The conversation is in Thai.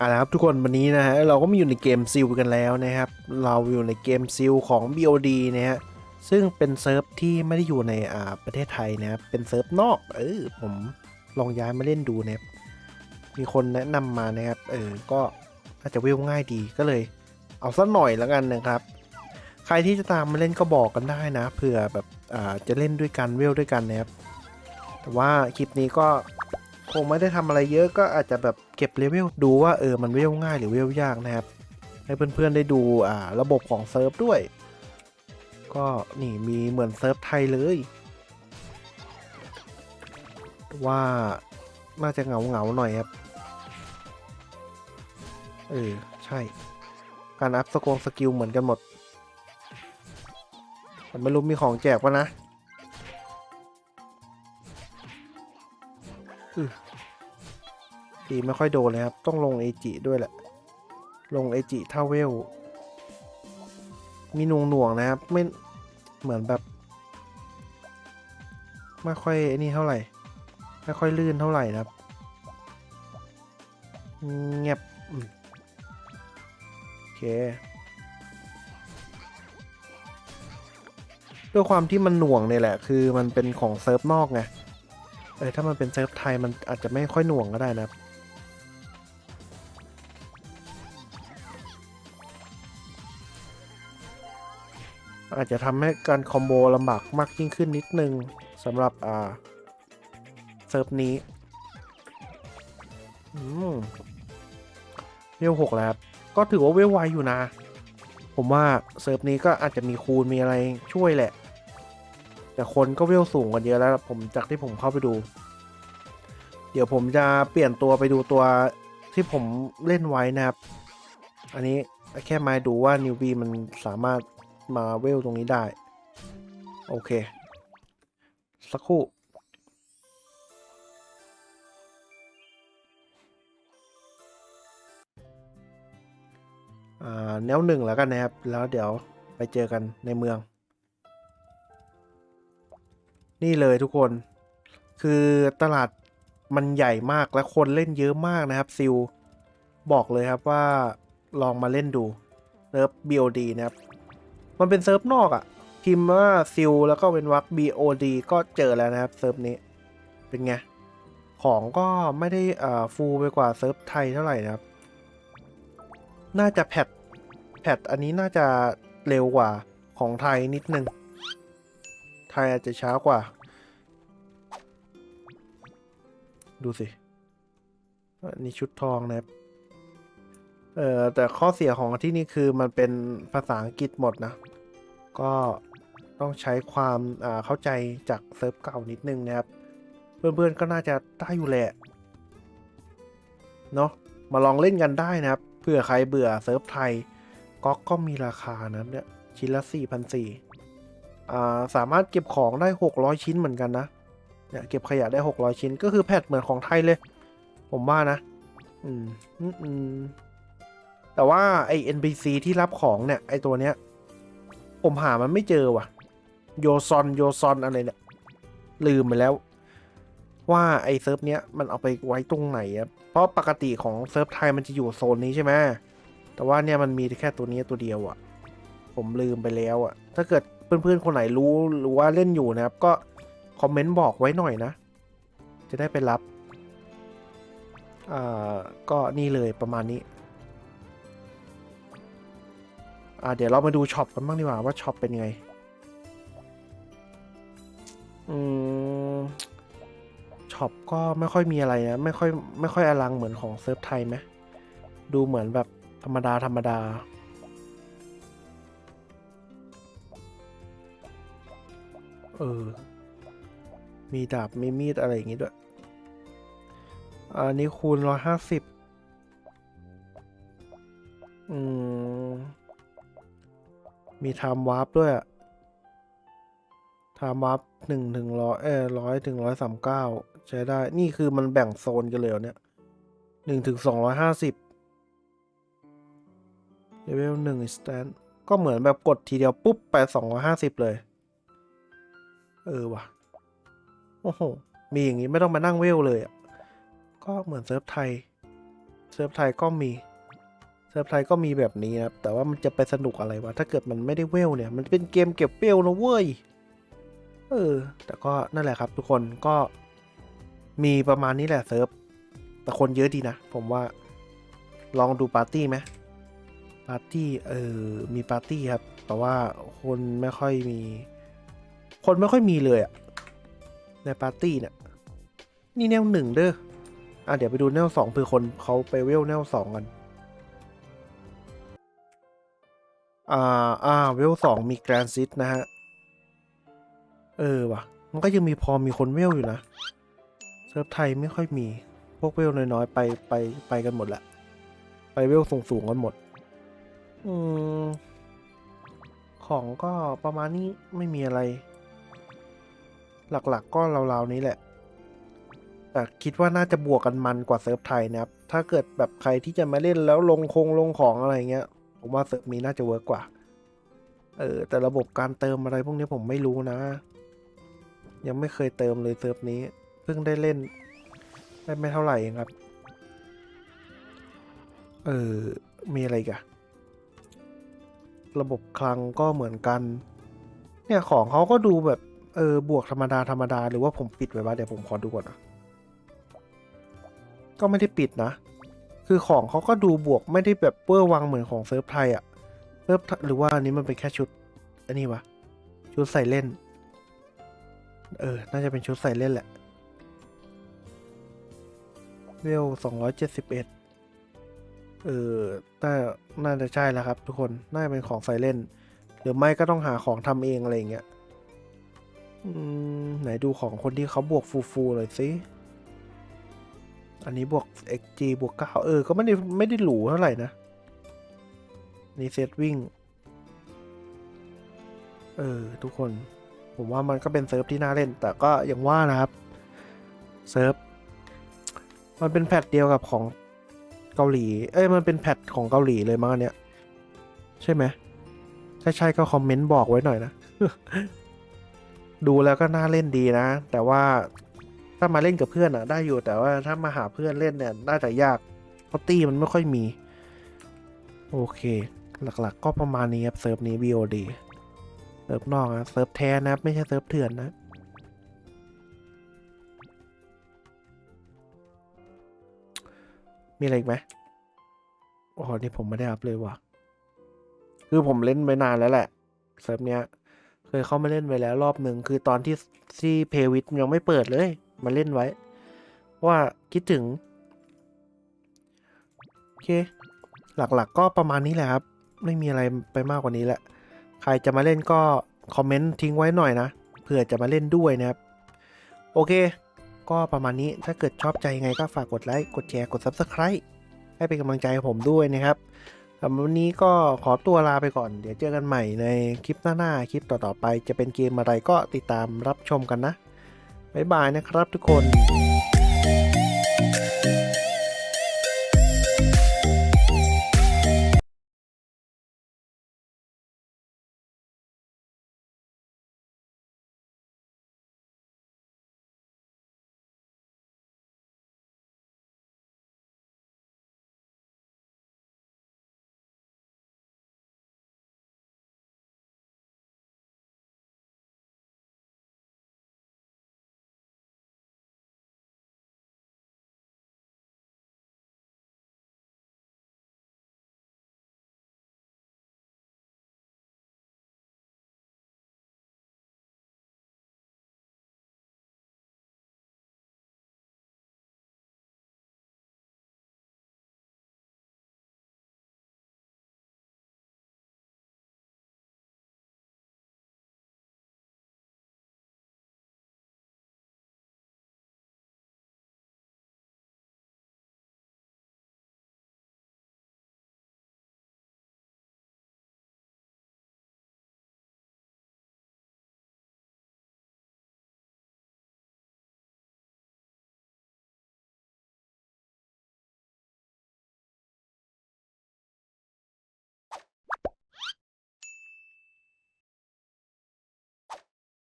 อะนะครับทุกคนวันนี้นะฮะเราก็มาอยู่ในเกมซิลกันแล้วนะครับ เราอยู่ในเกมซิลของ BOD นะฮะซึ่งเป็นเซิร์ฟที่ไม่ได้อยู่ในอ่าประเทศไทยนะครับเป็นเซิร์ฟนอกเออผมลองย้ายมาเล่นดูนะครับมีคนแนะนำมานะครับเออก็น่าจะเวลง่ายดีก็เลย เอาสักหน่อยแล้วกันนะครับ ใครที่จะตามมาเล่นก็บอกกันได้นะเผื่อแบบอ่าจะเล่นด้วยกันเวลด้วยกันนะครับแต่ว่าคลิปนี้ก็ คงไม่ได้ทำอะไรเยอะก็อาจจะแบบเก็บเลเวลดูว่าเออมันเวลง่ายหรือเวลยากนะครับ ให้เพื่อนๆได้ดูอ่าระบบของเซิร์ฟด้วย ก็นี่มีเหมือนเซิร์ฟไทยเลย ว่าน่าจะเหงาเหงาๆหน่อยครับ เออ ใช่ การอัพสกงสกิลเหมือนกันหมดแต่ไม่รู้มีของแจกปะนะ ตีไม่ค่อยโดนเลยครับ ต้องลงเอจิด้วยแหละ ลงเอจิเท่าเวล มีหน่วงหน่วงๆนะครับ ไม่เหมือนแบบ ไม่ค่อยนี่เท่าไหร่ ไม่ค่อยลื่นเท่าไหร่นะครับ เงียบโอเคด้วยความที่มันหน่วงเนี่ยแหละ คือมันเป็นของเซิร์ฟนอกไง เออถ้ามันเป็นเซิร์ฟไทยมันอาจจะไม่ค่อยหน่วงก็ได้นะอาจจะทำให้การคอมโบลำบากมากยิ่งขึ้นนิดนึงสำหรับอ่าเซิร์ฟนี้อืมเวลหกแล้วครับ ก็ถือว่าเวลไวอยู่นะ ผมว่าเซิร์ฟนี้ก็อาจจะมีคูณมีอะไรช่วยแหละ แต่คนก็เวลสูงกันเยอะแล้วผมจากที่ผมเข้าไปดู เดี๋ยวผมจะเปลี่ยนตัวไปดูตัวที่ผมเล่นไว้นะครับ อันนี้แค่มาดูว่านิวบีมันสามารถมาเวลตรงนี้ได้ โอเค สักครู่อ่าแนวหนึ่งแล้วกันนะครับ แล้วเดี๋ยวไปเจอกันในเมือง นี่เลยทุกคน คือตลาดมันใหญ่มากและคนเล่นเยอะมากนะครับซิลบอกเลยครับว่าลองมาเล่นดูเซิร์ฟ BOD นะครับ มันเป็นเซิร์ฟนอกอะ่ะ พิมพ์ว่าซิลแล้วก็เป็นวัก BOD ก็เจอแล้วนะครับเซิร์ฟนี้ เป็นไง ของก็ไม่ได้อ่าฟูลไปกว่าเซิร์ฟไทยเท่าไหร่นะครับ น่าจะแพทแพทอันนี้น่าจะเร็วกว่าของไทยนิดนึง ไทยอาจจะช้ากว่า ดูสิ อันนี้ชุดทองนะครับ เออแต่ข้อเสียของที่นี่คือมันเป็นภาษาอังกฤษหมดนะ ก็ต้องใช้ความอ่าเข้าใจจากเซิร์ฟเก่านิดนึงนะครับ เพื่อนๆก็น่าจะได้อยู่แหละเนาะมาลองเล่นกันได้นะครับเผื่อใครเบื่อเซิร์ฟไทยก็ก็มีราคานะเนี่ยชิ้นละ4 4 0 0อ่ สามารถเก็บของได้ 600 ชิ้นเหมือนกันนะเนี่ยเก็บขยะได้ 600 ชิ้น ก็คือแพทเหมือนของไทยเลย ผมว่านะ อืมอืมอืมแต่ว่าไอ NPC ที่รับของเนี่ยไอตัวเนี้ย ผมหามันไม่เจอว่ะ โยซอนโยซอนอะไรเนี่ย ลืมไปแล้ว ว่าไอเซิร์ฟเนี้ยมันเอาไปไว้ตรงไหนอะเพราะปกติของเซิร์ฟไทยมันจะอยู่โซนนี้ใช่ไหมแต่ว่าเนี่ยมันมีแค่ตัวนี้ตัวเดียวอะผมลืมไปแล้วอะถ้าเกิด เพื่อนๆคนไหนรู้หรือว่าเล่นอยู่นะครับ ก็คอมเมนต์บอกไว้หน่อยนะ จะได้ไปรับอ่าก็นี่เลยประมาณนี้อ่าเดี๋ยวเรามาดูช็อปกันบ้างดีกว่าว่าช็อปเป็นไง อืมช็อปก็ไม่ค่อยมีอะไรนะ ไม่ค่อยไม่ค่อยอลังเหมือนของเซิร์ฟไทยไหมดูเหมือนแบบธรรมดาธรรมดา เออ มีดาบมีมีดอะไรอย่างงี้ด้วย อันนี้คูณร้อยห้าสิบอืม มีไทม์วาร์ปด้วยอะไทม์วาร์ปหนึ่งถึงร้อยเออร้อยถึงร้อยสามเก้าใช้ได้ นี่คือมันแบ่งโซนกันเลยเหรอเนี่ยหนึ่งถึงสองร้อยห้าสิบเลเวลหนึ่งสแตนก็เหมือนแบบกดทีเดียวปุ๊บไปสองร้อยห้าสิบเลย เออว่ะ โอ้โห มีอย่างนี้ไม่ต้องมานั่งเวลเลยอะ ก็เหมือนเซิร์ฟไทย เซิร์ฟไทยก็มี เซิร์ฟไทยก็มีแบบนี้นะครับ แต่ว่ามันจะไปสนุกอะไรวะ ถ้าเกิดมันไม่ได้เวลเนี่ย มันเป็นเกมเก็บเวลนะเว้ย เออ แต่ก็นั่นแหละครับทุกคน ก็มีประมาณนี้แหละเซิร์ฟ แต่คนเยอะดีนะ ผมว่า ลองดูปาร์ตี้ไหมปาร์ตี้ เออ มีปาร์ตี้ครับ แต่ว่าคนไม่ค่อยมี คนไม่ค่อยมีเลยอะในปาร์ตี้เนี่ยนี่แนวหนึ่งเด้ออะเดี๋ยวไปดูแนวสองเพื่อคนเขาไปเวลแนวสองกัน อ่าอ่าเวลสองมีแกรนซิตนะฮะ เออว่ะ มันก็ยังมีพอมีคนเวลอยู่นะเซิร์ฟไทยไม่ค่อยมี พวกเวลน้อยๆ ไปไปไปกันหมดแหละไปเวลสูงๆกันหมด อืม ของก็ประมาณนี้ไม่มีอะไร หลักๆก็ราวๆนี้แหละ แต่คิดว่าน่าจะบวกกันมันกว่าเซิร์ฟไทยนะครับ ถ้าเกิดแบบใครที่จะมาเล่นแล้วลงคงลงของอะไรเงี้ย ผมว่าเซิร์ฟนี้น่าจะเวิร์กกว่า เออ แต่ระบบการเติมอะไรพวกนี้ผมไม่รู้นะ ยังไม่เคยเติมเลยเซิร์ฟนี้ เพิ่งได้เล่น ได้ไม่เท่าไหร่เองครับ เออ มีอะไรกันระบบคลังก็เหมือนกัน เนี่ยของเขาก็ดูแบบ เออบวกธรรมดาธรรมดาหรือว่าผมปิดไว้บ้างเดี๋ยวผมขอดูก่อนนะก็ไม่ได้ปิดนะ คือของเขาก็ดูบวกไม่ได้แบบเปื้อวังเหมือนของเซิร์ฟไทยอะเซิร์ฟหรือว่าอันนี้มันเป็นแค่ชุดอันนี้วะชุดใส่เล่น เออ น่าจะเป็นชุดใส่เล่นแหละเวลสองร้อยเจ็ดสิบเอ็ดเออน่าน่าจะใช่แล้วครับทุกคน น่าจะเป็นของใส่เล่น หรือไม่ก็ต้องหาของทำเองอะไรอย่างเงี้ย ไหนดูของคนที่เขาบวกฟูฟูเลยสิ อันนี้บวก xg บวก 9 เออ ก็ไม่ได้ไม่ได้หรูเท่าไหร่นะ นี่เซตวิ่ง เออ ทุกคน ผมว่ามันก็เป็นเซิร์ฟที่น่าเล่น แต่ก็อย่างว่านะครับ เซิร์ฟ มันเป็นแพทเดียวกับของเกาหลี เอ้ย มันเป็นแพทของเกาหลีเลยมั้งอันเนี้ย ใช่ไหมถ้าใช่ก็คอมเมนต์บอกไว้หน่อยนะ ดูแล้วก็น่าเล่นดีนะ แต่ว่าถ้ามาเล่นกับเพื่อนอะ ได้อยู่แต่ว่าถ้ามาหาเพื่อนเล่นเนี่ยน่าจะยากเพราะตี้มันไม่ค่อยมี โอเค หลักๆ ก็ประมาณนี้ครับเซิร์ฟนี้ VOD เซิร์ฟนอกนะเซิร์ฟแท้นะไม่ใช่เซิร์ฟเถื่อนนะมีอะไรอีกไหมโอ๋อนี่ผมไม่ได้อัพเลยว่ะ คือผมเล่นไปนานแล้วแหละ เซิร์ฟเนี้ย เคยเข้ามาเล่นไว้แล้วรอบหนึ่งคือตอนที่ที่เพวิทยังไม่เปิดเลย มาเล่นไว้ ว่าคิดถึง โอเค หลักๆก็ประมาณนี้แหละครับ ไม่มีอะไรไปมากกว่านี้แหละ ใครจะมาเล่นก็ คอมเมนต์ทิ้งไว้หน่อยนะเผื่อจะมาเล่นด้วยนะครับ โอเค ก็ประมาณนี้ถ้าเกิดชอบใจยังไงก็ฝากกดไลค์กดแชร์กด Subscribe ให้เป็นกำลังใจให้ผมด้วยนะครับ สำหรับวันนี้ก็ขอตัวลาไปก่อน เดี๋ยวเจอกันใหม่ในคลิปหน้าๆ คลิปต่อๆไป จะเป็นเกมอะไรก็ติดตามรับชมกันนะ บ๊ายบายนะครับทุกคน